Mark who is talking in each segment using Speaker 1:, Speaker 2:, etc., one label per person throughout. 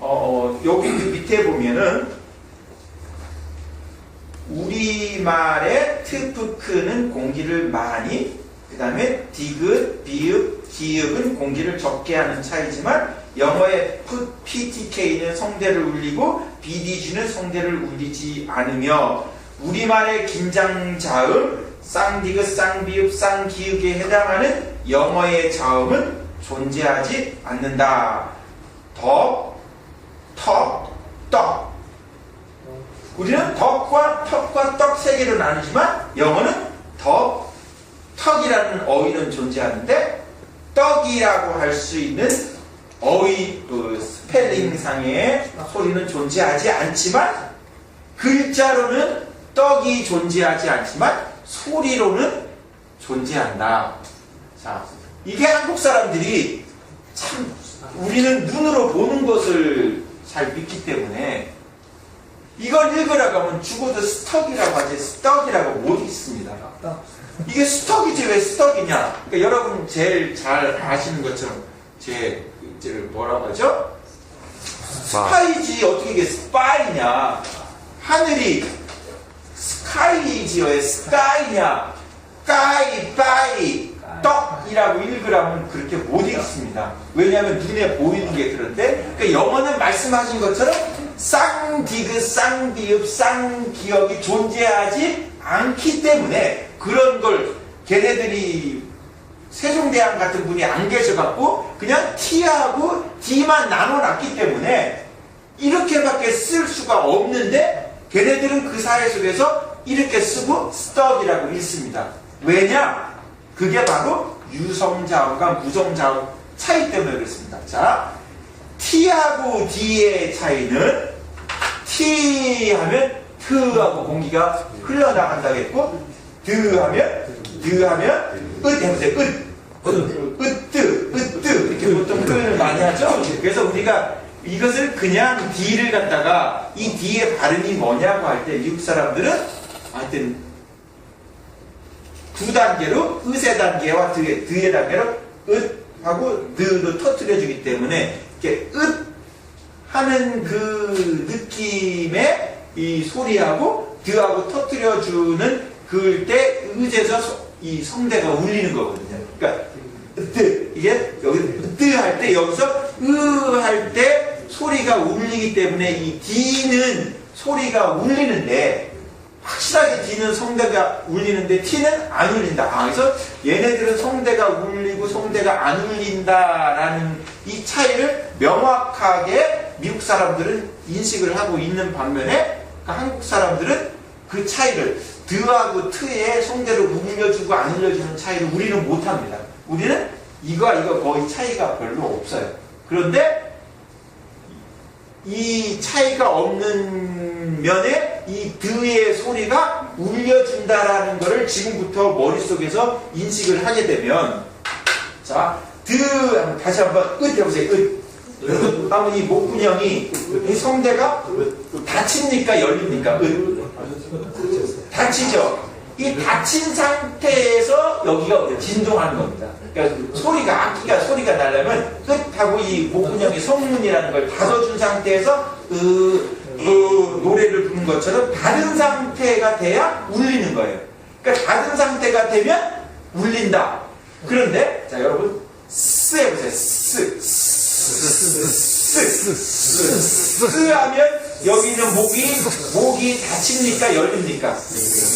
Speaker 1: 어, 어, 여기 그 밑에 보면은 우리말의 트프크는 공기를 많이 그 다음에 디귿, 비읍, 기읍은 공기를 적게 하는 차이지만 영어의 푸, PTK는 성대를 울리고 BDG는 성대를 울리지 않으며 우리말의 긴장 자음, 쌍디귿, 쌍비읍, 쌍기읍에 해당하는 영어의 자음은 존재하지 않는다. 덕, 턱, 떡. 우리는 덕과 턱과 떡 세 개로 나누지만 영어는 덕, 턱이라는 어휘는 존재하는데 떡이라고 할 수 있는 어휘 그 스펠링상의 소리는 존재하지 않지만 글자로는 떡이 존재하지 않지만 소리로는 존재한다. 자, 이게 한국 사람들이 참 우리는 눈으로 보는 것을 잘 믿기 때문에 이걸 읽으라고 하면 죽어도 스떡이라고 하지 스떡이라고 못 읽습니다. 이게 스떡이지 왜 스떡이냐? 그러니까 여러분 제일 잘 아시는 것처럼 제 이제를 뭐라고 하죠? 스파이지 어떻게 이게 스파이냐? 하늘이 스카이지어의 스카이냐? 까이 빠이 떡이라고 읽으라면 그렇게 못 읽습니다. 왜냐하면 눈에 보이는 게 그런데 그러니까 영어는 말씀하신 것처럼 쌍디귿, 쌍비읍, 쌍기역이 존재하지 않기 때문에 그런 걸 걔네들이 세종대왕 같은 분이 안 계셔갖고 그냥 T하고 D만 나눠놨기 때문에 이렇게밖에 쓸 수가 없는데 걔네들은 그 사회 속에서 이렇게 쓰고 스떡이라고 읽습니다. 왜냐? 그게 바로 유성자음과 무성자음 차이 때문에 그렇습니다. 자, T하고 D의 차이는 T 하면 트하고 공기가 흘러나간다겠고 드 하면 드 하면 으 해보세요. 으 으뜨 으뜨 이렇게 보통 표현을 많이 하죠. 그래서 우리가 이것을 그냥 D를 갖다가 이 D의 발음이 뭐냐고 할 때 미국 사람들은 하여튼 두 단계로 으세 단계와 드의, 드의 단계로 으 하고 드로 터트려 주기 때문에 이렇게 으 하는 그 느낌의 이 소리하고 드하고 터트려 주는 그을 때 의제에서 소- 이 성대가 울리는 거거든요. 그러니까 으뜨 이게 여기 으뜨 할 때 여기서 으 할 때 소리가 울리기 때문에 이 D는 소리가 울리는데 확실하게 D는 성대가 울리는데 T는 안 울린다. 아, 그래서 얘네들은 성대가 울리고 성대가 안 울린다라는 이 차이를 명확하게 미국 사람들은 인식을 하고 있는 반면에 그 한국 사람들은 그 차이를 드하고 트의 성대를 울려주고 안 울려주는 차이를 우리는 못합니다. 우리는 이거와 이거 거의 차이가 별로 없어요. 그런데 이 차이가 없는 면에 이 드의 소리가 울려준다라는 것을 지금부터 머릿속에서 인식을 하게 되면 자, 드 다시 한번 으 해보세요. 으. 으. 하면 이 목구녕이 이 성대가 닫힙니까 열립니까? 으. 닫히죠. 이 닫힌 상태에서 여기가 진동하는 겁니다. 그러니까 소리가 악기가 소리가 나려면 끝하고 이 목구녕이 성문이라는 걸 닫아준 상태에서 으, 으, 노래를 부르는 것처럼 닫은 상태가 돼야 울리는 거예요. 그러니까 닫은 상태가 되면 울린다. 그런데 자 여러분 쓰 해보세요. 쓰, 쓰, 쓰, 쓰, 쓰 하면 여기 있는 목이 목이 닫힙니까 열립니까?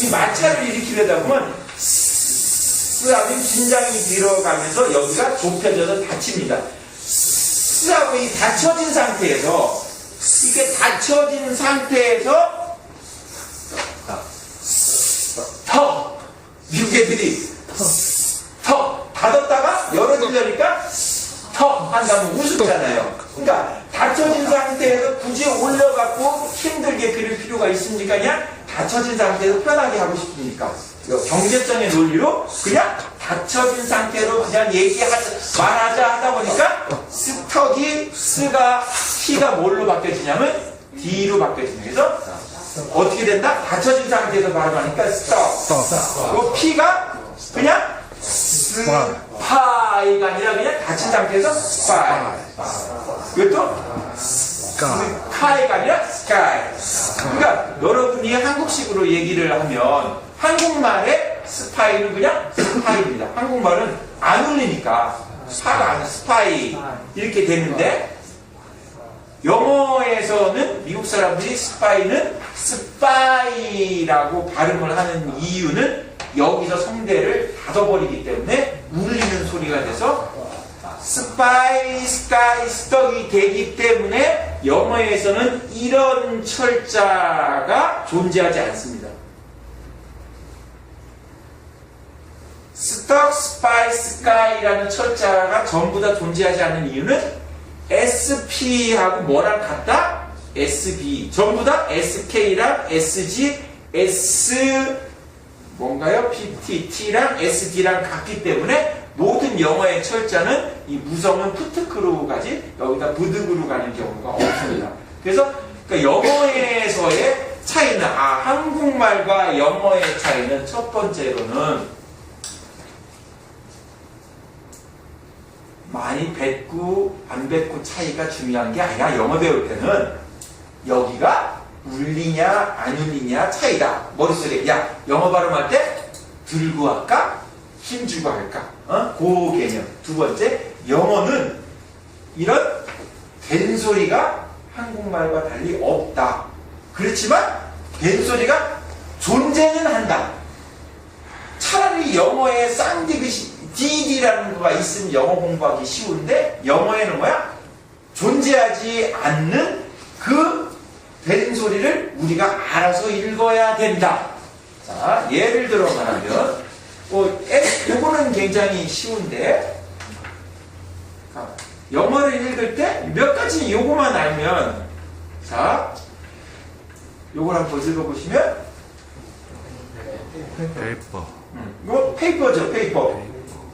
Speaker 1: 이 마찰을 일으키려다 보면 스하면 긴장이 들어가면서 여기가 좁혀져서 닫힙니다. 스하고 이 닫혀진 상태에서 이게 닫혀진 상태에서 턱 애들이 턱 닫았다가 열어주려니까 턱 한다면 우습잖아요. 그러니까 닫혀진 상태에서 굳이 올려갖고 힘들게 그릴 필요가 있습니까? 그냥 닫혀진 상태에서 편하게 하고 싶습니까? 이거 경제적인 논리로 그냥 닫혀진 상태로 그냥 얘기하자 말하자 하다 보니까 스턱이 스가 T가 뭘로 바뀌어지냐면 D로 바뀌어지는 그래서 어떻게 된다? 닫혀진 상태에서 말하니까 스턱 그 P가 그냥 스파이가 아니라 그냥 닫힌 상태에서 스파이 이것도 스카이가 아니라 스카이. 그러니까 여러분이 한국식으로 얘기를 하면 한국말에 스파이는 그냥 스파이입니다. 한국말은 안 울리니까 스파가 아니라 스파이 이렇게 되는데 영어에서는 미국 사람들이 스파이는 스파이라고 발음을 하는 이유는 여기서 성대를 닫아버리기 때문에 울리는 소리가 돼서 스파이, 스카이, 스떡이 되기 때문에 영어에서는 이런 철자가 존재하지 않습니다. 스떡, 스파이, 스카이라는 철자가 전부 다 존재하지 않는 이유는 SP하고 뭐랑 같다? SB. 전부 다 SK랑 SG, S 뭔가요? PTT랑 SD랑 같기 때문에 모든 영어의 철자는 이 무성은 푸트크로 가지 여기다 부득으로 가는 경우가 없습니다. 그래서 그러니까 영어에서의 차이는 아 한국말과 영어의 차이는 첫 번째로는 많이 뱉고 안 뱉고 차이가 중요한 게 아니라 영어 배울 때는 여기가 울리냐 안 울리냐 차이다. 머릿속에. 야 영어 발음할 때 들고 할까 힘주고 할까? 어? 그 개념. 두 번째 영어는 이런 된소리가 한국말과 달리 없다. 그렇지만 된소리가 존재는 한다. 차라리 영어에 쌍디귿이 DD라는 거가 있으면 영어 공부하기 쉬운데 영어에는 뭐야? 존재하지 않는 그 된소리를 우리가 알아서 읽어야 된다. 자, 예를 들어 말하면 뭐, 에, 요거는 굉장히 쉬운데 자, 영어를 읽을 때 몇 가지 요거만 알면 자, 요걸 한번 읽어보시면
Speaker 2: 페이퍼
Speaker 1: 음, 이거 페이퍼죠, 페이퍼.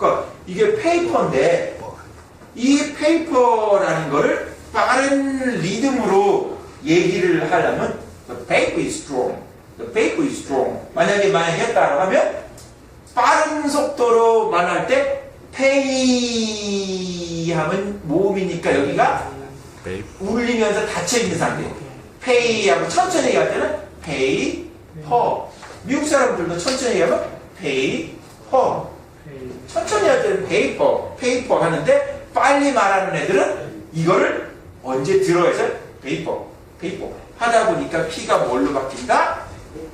Speaker 1: 그러니까 이게 페이퍼인데 이 페이퍼라는 거를 빠른 리듬으로 얘기를 하려면 the paper is strong, the paper is strong. 만약에 만약 했다고 하면 빠른 속도로 말할 때 페이 하면 모음이니까 여기가 울리면서 닫혀 있는 상태. 페이 하고 천천히 얘기할 때는 페이 퍼. 미국 사람들도 천천히 얘기하면 페이 퍼. 천천히 할 때는 페이퍼, 페이퍼 하는데 빨리 말하는 애들은 이거를 언제 들어해서 페이퍼, 페이퍼 하다 보니까 P가 뭘로 바뀐다?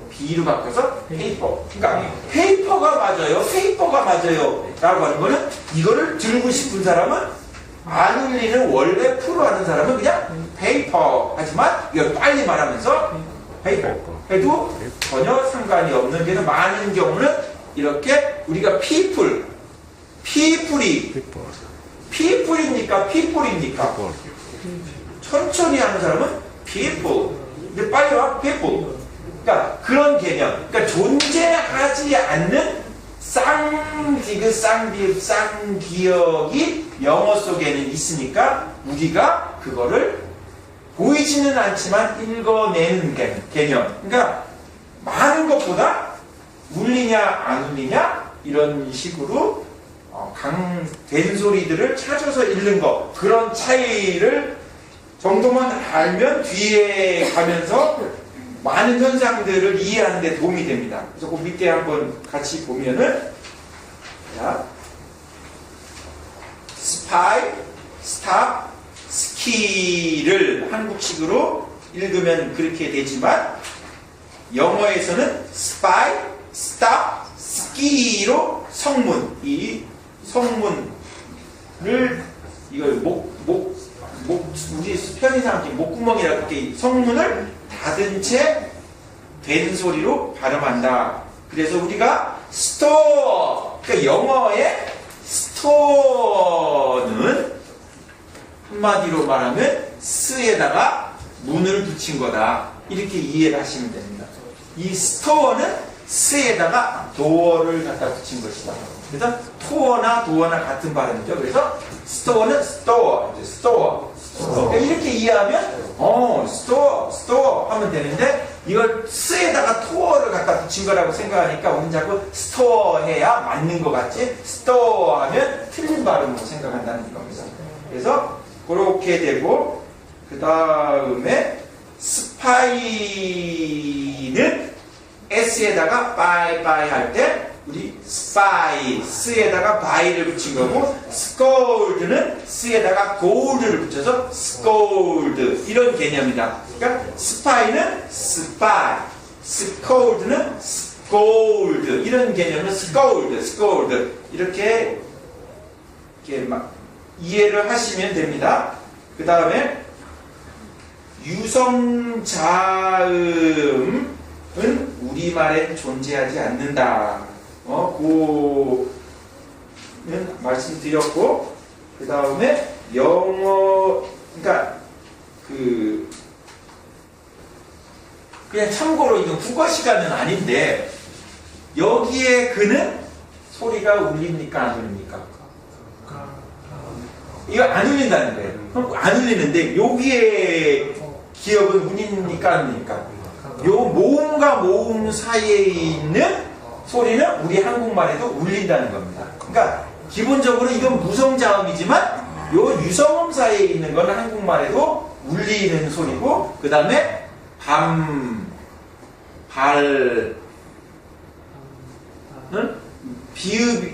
Speaker 1: B로 바뀌어서 페이퍼. 그러니까 페이퍼가 맞아요, 페이퍼가 맞아요 라고 하는 거는 이거를 들고 싶은 사람은 안 울리는 원래 프로 하는 사람은 그냥 페이퍼 하지만 이걸 빨리 말하면서 페이퍼 해도 전혀 상관이 없는 게는 많은 경우는 이렇게 우리가 피플 피플이 피플입니까? 피플입니까? 천천히 하는 사람은 people 근데 빨리 와. people 그러니까 그런 개념. 그러니까 존재하지 않는 쌍디귿 쌍비읍 쌍기역이 영어 속에는 있으니까 우리가 그거를 보이지는 않지만 읽어내는 개- 개념. 그러니까 많은 것보다 울리냐 안 울리냐 이런 식으로 어, 강 된 소리들을 찾아서 읽는 것 그런 차이를 정도만 알면 뒤에 가면서 많은 현상들을 이해하는 데 도움이 됩니다. 그래서 그 밑에 한번 같이 보면은 자 스파이, 스탑, 스키를 한국식으로 읽으면 그렇게 되지만 영어에서는 스파이, 스탑, 스키로 성문 이 성문을 이걸 목, 목, 목, 우리 편의상 이렇게 목구멍이라고 이렇게 성문을 닫은 채 된 소리로 발음한다. 그래서 우리가 스토어, 그러니까 영어의 스토어는 한마디로 말하면 스에다가 문을 붙인 거다. 이렇게 이해를 하시면 됩니다. 이 스토어는 스에다가 도어를 갖다 붙인 것이다. 그래서 토어나 도어나 같은 발음이죠. 그래서 스토어는 스토어, 이제 스토어. 그러니까 이렇게 이해하면 어 스토어, 스토어 하면 되는데 이걸 스에다가 토어를 갖다 붙인 거라고 생각하니까 우리는 자꾸 스토어 해야 맞는 것 같지 스토어 하면 틀린 발음으로 생각한다는 겁니다. 그래서 그렇게 되고 그 다음에 스파이는 S에다가 빠이빠이 할때 우리 스파이 스에다가 바이를 붙인 거고 스콜드는 스에다가 골드를 붙여서 스콜드 이런 개념이다. 그러니까 스파이는 스파이, 스콜드는 스콜드 이런 개념은 스콜드, 스콜드 이렇게 이렇게 막 이해를 하시면 됩니다. 그 다음에 유성 자음은 우리말에 존재하지 않는다. 어, 고는 말씀드렸고, 그 다음에 영어, 그러니까 그 그냥 참고로 이건 국어 시간은 아닌데 여기에 그는 소리가 울립니까 안 울립니까? 이거 안 울린다는 거예요. 그럼 안 울리는데 여기에 기억은 운입니까 안 운입니까? 요 모음과 모음 사이에 있는 소리는 우리 한국말에도 울린다는 겁니다. 그러니까 기본적으로 이건 무성자음이지만 요 유성음 사이에 있는 건 한국말에도 울리는 소리고 그 다음에 밤, 발, 응? 비읍,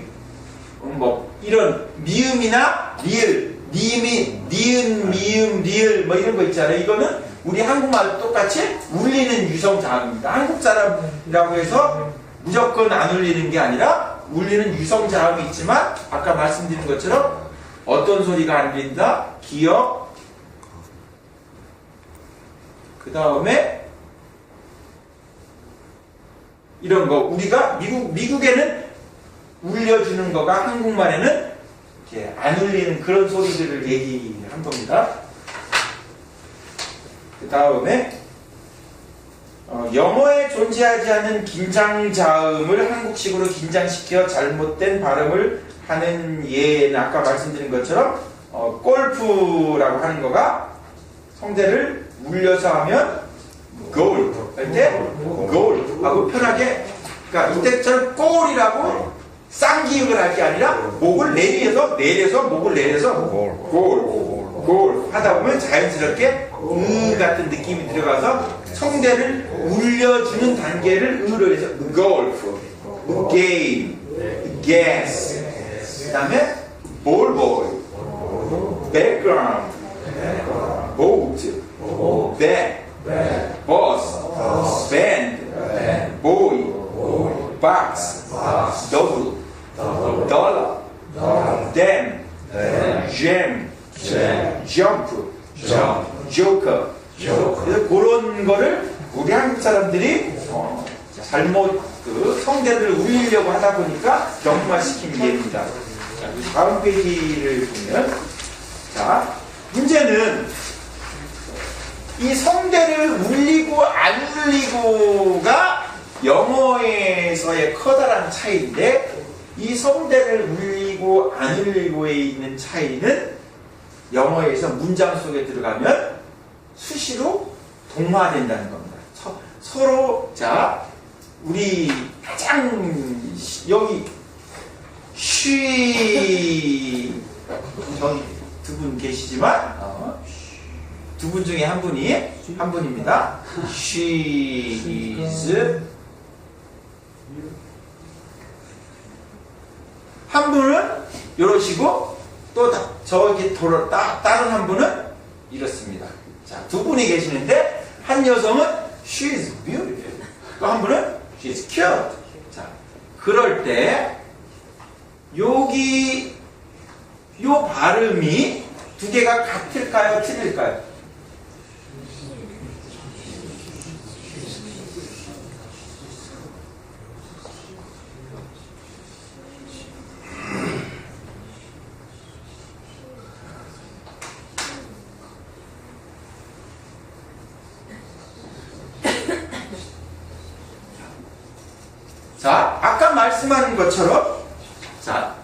Speaker 1: 뭐 이런 미음이나 리을, 니미, 니은, 미음, 리을 뭐 이런 거 있잖아요. 이거는 우리 한국말 똑같이 울리는 유성 자음입니다. 한국 사람이라고 해서 무조건 안 울리는 게 아니라 울리는 유성 자음이 있지만 아까 말씀드린 것처럼 어떤 소리가 안 들린다? 기억, 그 다음에 이런 거 우리가 미국 미국에는 울려주는 거가 한국말에는 이렇게 안 울리는 그런 소리들을 얘기한 겁니다. 그 다음에 어, 영어에 존재하지 않는 긴장 자음을 한국식으로 긴장시켜 잘못된 발음을 하는 예는 아까 말씀드린 것처럼 어, 골프라고 하는 거가 성대를 울려서 하면 골 할때 골 하고 편하게 그러니까 이때처럼 골이라고 쌍기역을 할 게 아니라 목을 내려서 내려서 목을 내려서 골, 골 하다 보면 자연스럽게 으 같은 느낌이 들어가서 성대를 울려주는 단계를 으로 해서 골프, 게임, 게스, 그 다음에 볼볼, 백그라운드, 보트, 백, 버스, 밴드, 보이, 박스, 더블, dollar, damn, jam, jump, joker. 그래서 그런 거를 사람들이 어, 잘못 그 성대를 울리려고 하다 보니까 경화시킨 예입니다. 자, 이 다음 페이지를 보면 자 문제는 이 성대를 울리고 안 울리고가 영어에서의 커다란 차이인데 이 성대를 울리고 안 울리고에 있는 차이는 영어에서 문장 속에 들어가면 수시로 동화된다는 겁니다. 서, 로 자, 우리 가장 시- 여기 쉬 저기 두 분 계시지만 어, 두 분 중에 한 분이 한 분입니다. She is 한 분은 이러시고 또 다- 저기 돌아 따, 다른 한 분은 이렇습니다. 자, 두 분이 계시는데 한 여성은 she is beautiful. 또 한 분은 she is cute. 자, 그럴 때 여기 요 발음이 두 개가 같을까요? 틀릴까요? 자, 아까 말씀하는 것처럼 자,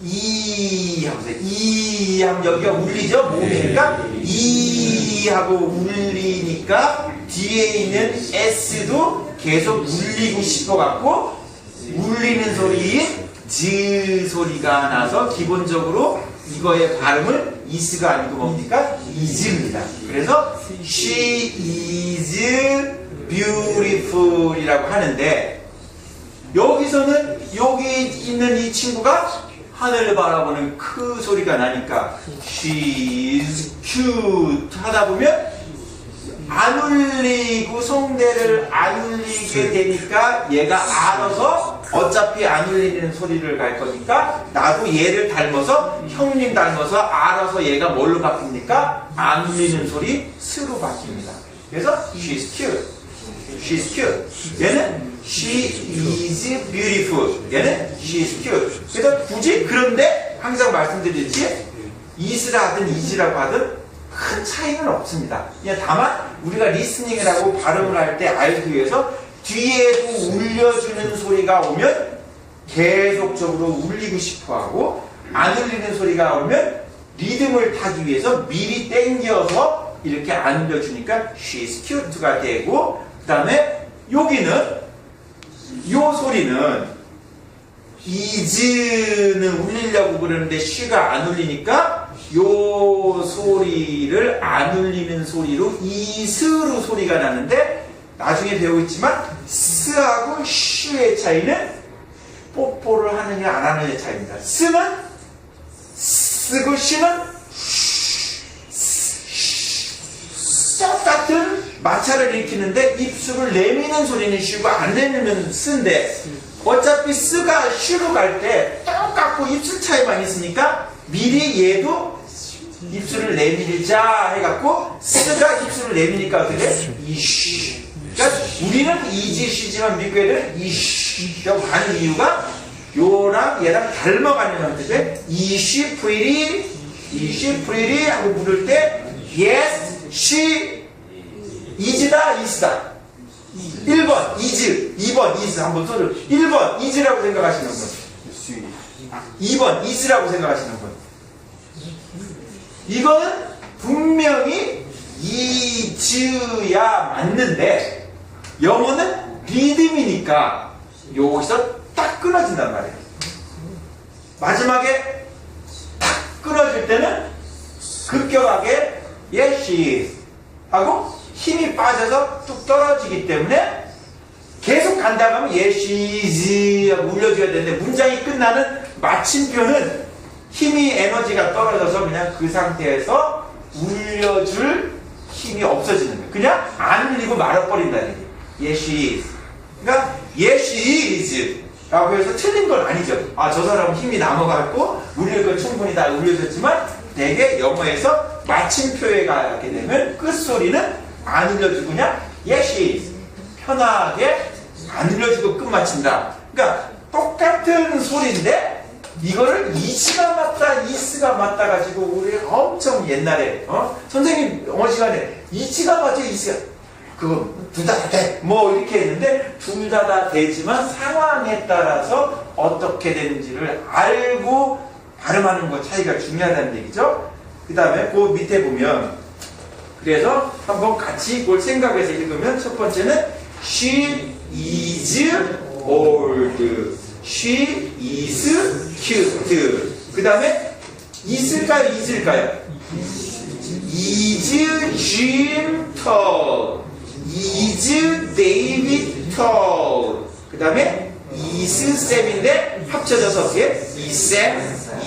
Speaker 1: 이 하면서 이 하면 여기가 울리죠? 몸이니까 이 하고 울리니까 뒤에 있는 S도 계속 울리고 싶어 갖고 울리는 소리인 즈 소리가 나서 기본적으로 이거의 발음을 is가 아니고 뭡니까? is입니다. 그래서 she is beautiful이라고 하는데 여기서는 여기 있는 이 친구가 하늘을 바라보는 크 소리가 나니까 she is cute 하다 보면 안 울리고 성대를 안 울리게 되니까 얘가 알아서 어차피 안 울리는 소리를 갈 거니까 나도 얘를 닮아서 형님 닮아서 알아서 얘가 뭘로 바뀝니까? 안 울리는 소리 스로 바뀝니다. 그래서 she's cute. She's cute. 얘는 she is beautiful. 얘는 she's cute. 그래서 굳이 그런데 항상 말씀드렸지 is라 하든 is라고 하든 큰 차이는 없습니다. 그냥 다만 우리가 리스닝을 하고 발음을 할 때 알기 위해서 뒤에도 울려주는 소리가 오면 계속적으로 울리고 싶어 하고 안 울리는 소리가 오면 리듬을 타기 위해서 미리 땡겨서 이렇게 안 울려주니까 she's cute가 되고 그 다음에 여기는 요 소리는 is는 울리려고 그러는데 she가 안 울리니까 요 소리를 안 울리는 소리로 이스로 소리가 나는데 나중에 배우겠지만 스하고 쉬의 차이는 뽀뽀를 하느냐 안 하느냐의 차이입니다. 스는 쓰고 쉬는 똑같은 마찰을 일으키는데 입술을 내미는 소리는 쉬고 안 내미는 쓰인데 어차피 쓰가 쉬로 갈 때 똑같고 입술 차이만 있으니까 미리 얘도 입술을 내밀자 해갖고 쓰가 입술을 내미니까 어떻게 돼? 이쉬 그러니까 우리는 이지 쉬지만 미국 애들은 이쉬라고 하는 이유가 요랑 얘랑 닮아가는 형태인데 이쉬 프리리 이쉬 프리리 하고 부를 때 yes, she is다 is다. 1번 is 2번 is 한번 써줘 1번 is라고 생각하시는 분. 2번 is라고 생각하시는 분. 이거는 분명히 이즈야 맞는데 영어는 리듬이니까 여기서 딱 끊어진단 말이에요. 마지막에 딱 끊어질 때는 급격하게 yes she is 하고 힘이 빠져서 뚝 떨어지기 때문에 계속 간다고 하면 yes she is 하고 울려줘야 되는데 문장이 끝나는 마침표는 힘이 에너지가 떨어져서 그냥 그 상태에서 울려줄 힘이 없어지는 거예요. 그냥 안 울리고 말아버린다는 얘기예요. Yes, she is. 그러니까 Yes, she is. 라고 해서 틀린 건 아니죠. 아, 저 사람은 힘이 남아갖고 울릴 건 충분히 다 울려졌지만 대개 영어에서 마침표에 가게 되면 끝소리는 안 울려주고 그냥 is. 편하게 안 울려주고 끝마친다. 그러니까 똑같은 소리인데 이거를 이시가 맞다, 이스가 맞다 가지고 우리 엄청 옛날에 어? 선생님 영어 시간에 이치가 맞아, 이스가 그거 둘 다 돼. 뭐 이렇게 했는데 둘 다 다 되지만 상황에 따라서 어떻게 되는지를 알고 발음하는 거 차이가 중요하다는 얘기죠. 그 다음에 그 밑에 보면 그래서 한번 같이 그걸 생각해서 읽으면 첫 번째는 she is old. She is cute. 그 다음에 있을까요? 있을까요? Is Jim tall? Is David tall? 그 다음에 Sam인데 합쳐져서 어떻게? is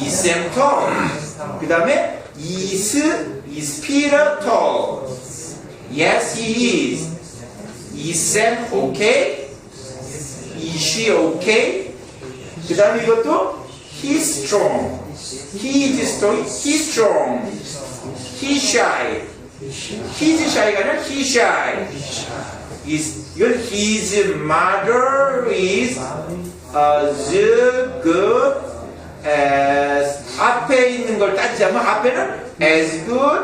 Speaker 1: Sam tall. 그 다음에 is is Peter tall? Yes, he is. Is Sam okay? Is she okay? 그 다음에 이것도 he's strong. He is strong. He's strong. He's shy. He's shy가 아니라 he's shy. Is, 이건 his mother is as good as 앞에 있는 걸 따지자면 앞에는 as good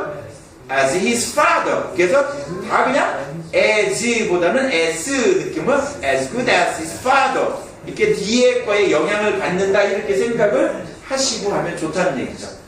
Speaker 1: as his father. 그래서 다 그냥 as보다는 as 느낌은 as good as his father. 이렇게 뒤에 거에 영향을 받는다 이렇게 생각을 하시고 하면 좋다는 얘기죠.